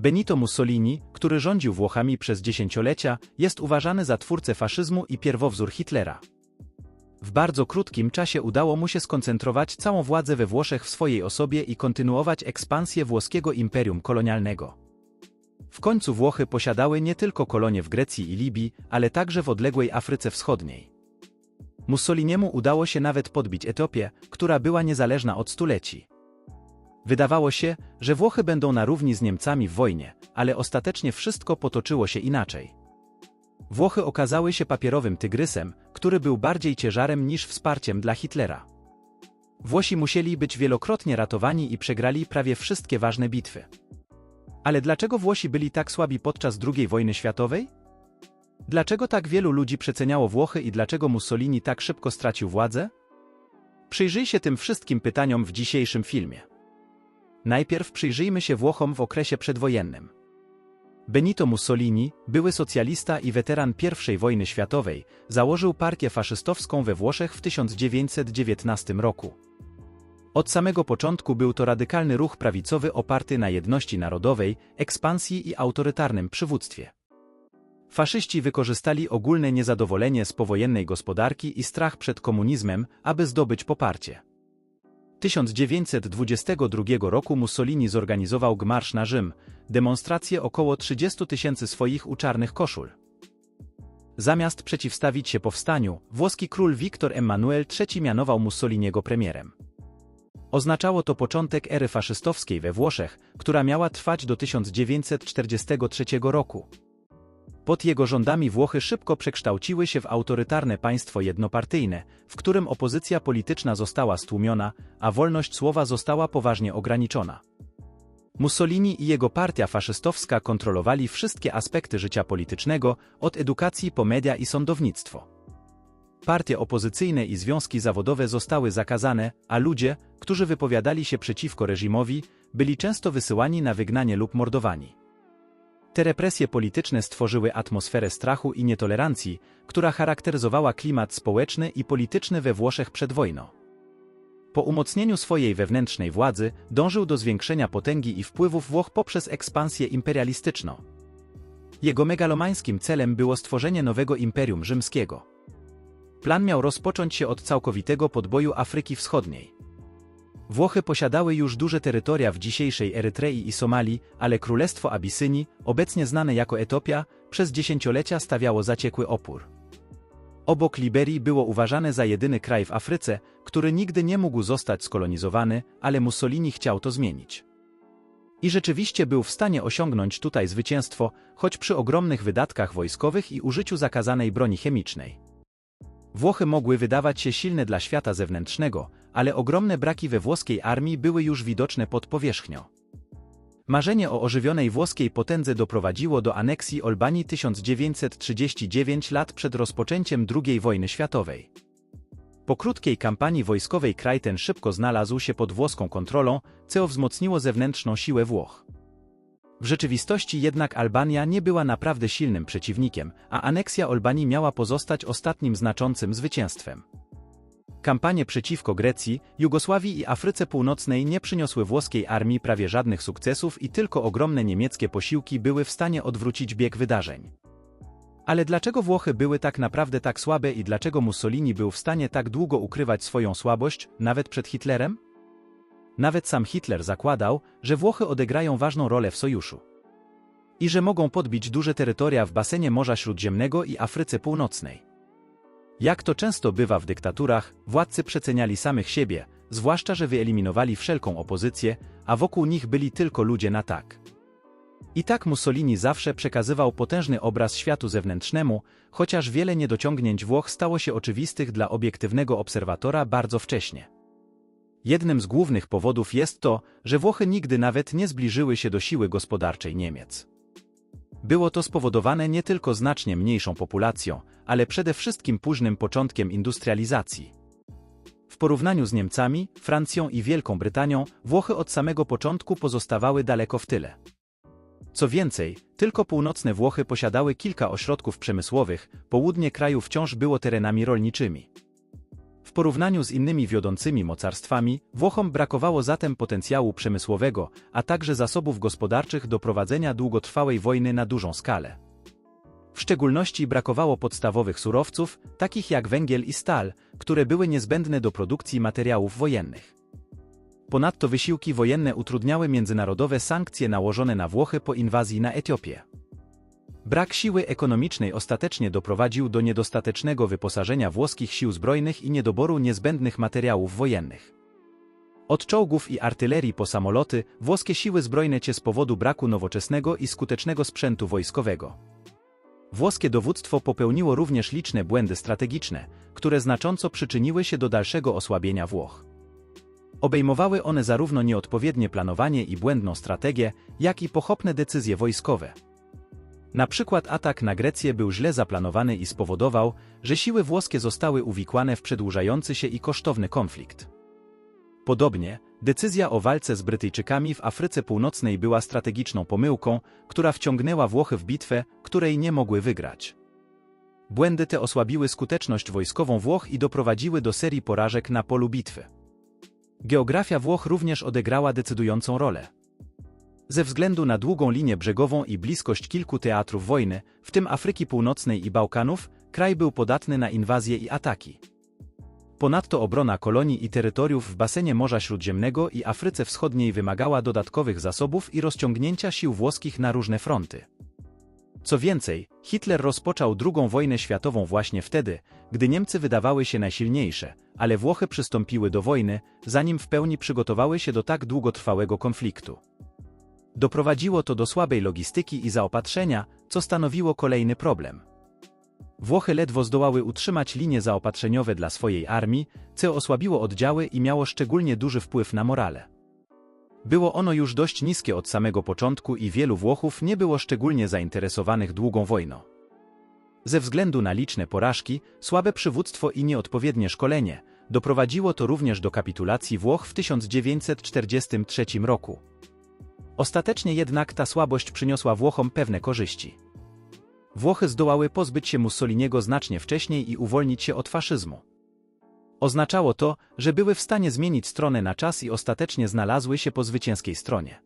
Benito Mussolini, który rządził Włochami przez dziesięciolecia, jest uważany za twórcę faszyzmu i pierwowzór Hitlera. W bardzo krótkim czasie udało mu się skoncentrować całą władzę we Włoszech w swojej osobie i kontynuować ekspansję włoskiego imperium kolonialnego. W końcu Włochy posiadały nie tylko kolonie w Grecji i Libii, ale także w odległej Afryce Wschodniej. Mussoliniemu udało się nawet podbić Etiopię, która była niezależna od stuleci. Wydawało się, że Włochy będą na równi z Niemcami w wojnie, ale ostatecznie wszystko potoczyło się inaczej. Włochy okazały się papierowym tygrysem, który był bardziej ciężarem niż wsparciem dla Hitlera. Włosi musieli być wielokrotnie ratowani i przegrali prawie wszystkie ważne bitwy. Ale dlaczego Włosi byli tak słabi podczas II wojny światowej? Dlaczego tak wielu ludzi przeceniało Włochy i dlaczego Mussolini tak szybko stracił władzę? Przyjrzyj się tym wszystkim pytaniom w dzisiejszym filmie. Najpierw przyjrzyjmy się Włochom w okresie przedwojennym. Benito Mussolini, były socjalista i weteran I wojny światowej, założył partię faszystowską we Włoszech w 1919 roku. Od samego początku był to radykalny ruch prawicowy oparty na jedności narodowej, ekspansji i autorytarnym przywództwie. Faszyści wykorzystali ogólne niezadowolenie z powojennej gospodarki i strach przed komunizmem, aby zdobyć poparcie. 1922 roku Mussolini zorganizował gmarsz na Rzym, demonstrację około 30 tysięcy swoich uczarnych koszul. Zamiast przeciwstawić się powstaniu, włoski król Viktor Emmanuel III mianował Mussoliniego premierem. Oznaczało to początek ery faszystowskiej we Włoszech, która miała trwać do 1943 roku. Pod jego rządami Włochy szybko przekształciły się w autorytarne państwo jednopartyjne, w którym opozycja polityczna została stłumiona, a wolność słowa została poważnie ograniczona. Mussolini i jego partia faszystowska kontrolowali wszystkie aspekty życia politycznego, od edukacji po media i sądownictwo. Partie opozycyjne i związki zawodowe zostały zakazane, a ludzie, którzy wypowiadali się przeciwko reżimowi, byli często wysyłani na wygnanie lub mordowani. Te represje polityczne stworzyły atmosferę strachu i nietolerancji, która charakteryzowała klimat społeczny i polityczny we Włoszech przed wojną. Po umocnieniu swojej wewnętrznej władzy dążył do zwiększenia potęgi i wpływów Włoch poprzez ekspansję imperialistyczną. Jego megalomańskim celem było stworzenie nowego imperium rzymskiego. Plan miał rozpocząć się od całkowitego podboju Afryki Wschodniej. Włochy posiadały już duże terytoria w dzisiejszej Erytrei i Somalii, ale Królestwo Abysynii, obecnie znane jako Etiopia, przez dziesięciolecia stawiało zaciekły opór. Obok Liberii było uważane za jedyny kraj w Afryce, który nigdy nie mógł zostać skolonizowany, ale Mussolini chciał to zmienić. I rzeczywiście był w stanie osiągnąć tutaj zwycięstwo, choć przy ogromnych wydatkach wojskowych i użyciu zakazanej broni chemicznej. Włochy mogły wydawać się silne dla świata zewnętrznego, ale ogromne braki we włoskiej armii były już widoczne pod powierzchnią. Marzenie o ożywionej włoskiej potędze doprowadziło do aneksji Albanii 1939 lat przed rozpoczęciem II wojny światowej. Po krótkiej kampanii wojskowej kraj ten szybko znalazł się pod włoską kontrolą, co wzmocniło zewnętrzną siłę Włoch. W rzeczywistości jednak Albania nie była naprawdę silnym przeciwnikiem, a aneksja Albanii miała pozostać ostatnim znaczącym zwycięstwem. Kampanie przeciwko Grecji, Jugosławii i Afryce Północnej nie przyniosły włoskiej armii prawie żadnych sukcesów i tylko ogromne niemieckie posiłki były w stanie odwrócić bieg wydarzeń. Ale dlaczego Włochy były tak naprawdę tak słabe i dlaczego Mussolini był w stanie tak długo ukrywać swoją słabość, nawet przed Hitlerem? Nawet sam Hitler zakładał, że Włochy odegrają ważną rolę w sojuszu. I że mogą podbić duże terytoria w basenie Morza Śródziemnego i Afryce Północnej. Jak to często bywa w dyktaturach, władcy przeceniali samych siebie, zwłaszcza że wyeliminowali wszelką opozycję, a wokół nich byli tylko ludzie na tak. I tak Mussolini zawsze przekazywał potężny obraz światu zewnętrznemu, chociaż wiele niedociągnięć Włoch stało się oczywistych dla obiektywnego obserwatora bardzo wcześnie. Jednym z głównych powodów jest to, że Włochy nigdy nawet nie zbliżyły się do siły gospodarczej Niemiec. Było to spowodowane nie tylko znacznie mniejszą populacją, ale przede wszystkim późnym początkiem industrializacji. W porównaniu z Niemcami, Francją i Wielką Brytanią, Włochy od samego początku pozostawały daleko w tyle. Co więcej, tylko północne Włochy posiadały kilka ośrodków przemysłowych, południe kraju wciąż było terenami rolniczymi. W porównaniu z innymi wiodącymi mocarstwami, Włochom brakowało zatem potencjału przemysłowego, a także zasobów gospodarczych do prowadzenia długotrwałej wojny na dużą skalę. W szczególności brakowało podstawowych surowców, takich jak węgiel i stal, które były niezbędne do produkcji materiałów wojennych. Ponadto wysiłki wojenne utrudniały międzynarodowe sankcje nałożone na Włochy po inwazji na Etiopię. Brak siły ekonomicznej ostatecznie doprowadził do niedostatecznego wyposażenia włoskich sił zbrojnych i niedoboru niezbędnych materiałów wojennych. Od czołgów i artylerii po samoloty, włoskie siły zbrojne cie z powodu braku nowoczesnego i skutecznego sprzętu wojskowego. Włoskie dowództwo popełniło również liczne błędy strategiczne, które znacząco przyczyniły się do dalszego osłabienia Włoch. Obejmowały one zarówno nieodpowiednie planowanie i błędną strategię, jak i pochopne decyzje wojskowe. Na przykład atak na Grecję był źle zaplanowany i spowodował, że siły włoskie zostały uwikłane w przedłużający się i kosztowny konflikt. Podobnie, decyzja o walce z Brytyjczykami w Afryce Północnej była strategiczną pomyłką, która wciągnęła Włochy w bitwę, której nie mogły wygrać. Błędy te osłabiły skuteczność wojskową Włoch i doprowadziły do serii porażek na polu bitwy. Geografia Włoch również odegrała decydującą rolę. Ze względu na długą linię brzegową i bliskość kilku teatrów wojny, w tym Afryki Północnej i Bałkanów, kraj był podatny na inwazje i ataki. Ponadto obrona kolonii i terytoriów w basenie Morza Śródziemnego i Afryce Wschodniej wymagała dodatkowych zasobów i rozciągnięcia sił włoskich na różne fronty. Co więcej, Hitler rozpoczął II wojnę światową właśnie wtedy, gdy Niemcy wydawały się najsilniejsze, ale Włochy przystąpiły do wojny, zanim w pełni przygotowały się do tak długotrwałego konfliktu. Doprowadziło to do słabej logistyki i zaopatrzenia, co stanowiło kolejny problem. Włochy ledwo zdołały utrzymać linie zaopatrzeniowe dla swojej armii, co osłabiło oddziały i miało szczególnie duży wpływ na morale. Było ono już dość niskie od samego początku i wielu Włochów nie było szczególnie zainteresowanych długą wojną. Ze względu na liczne porażki, słabe przywództwo i nieodpowiednie szkolenie, doprowadziło to również do kapitulacji Włoch w 1943 roku. Ostatecznie jednak ta słabość przyniosła Włochom pewne korzyści. Włochy zdołały pozbyć się Mussoliniego znacznie wcześniej i uwolnić się od faszyzmu. Oznaczało to, że były w stanie zmienić stronę na czas i ostatecznie znalazły się po zwycięskiej stronie.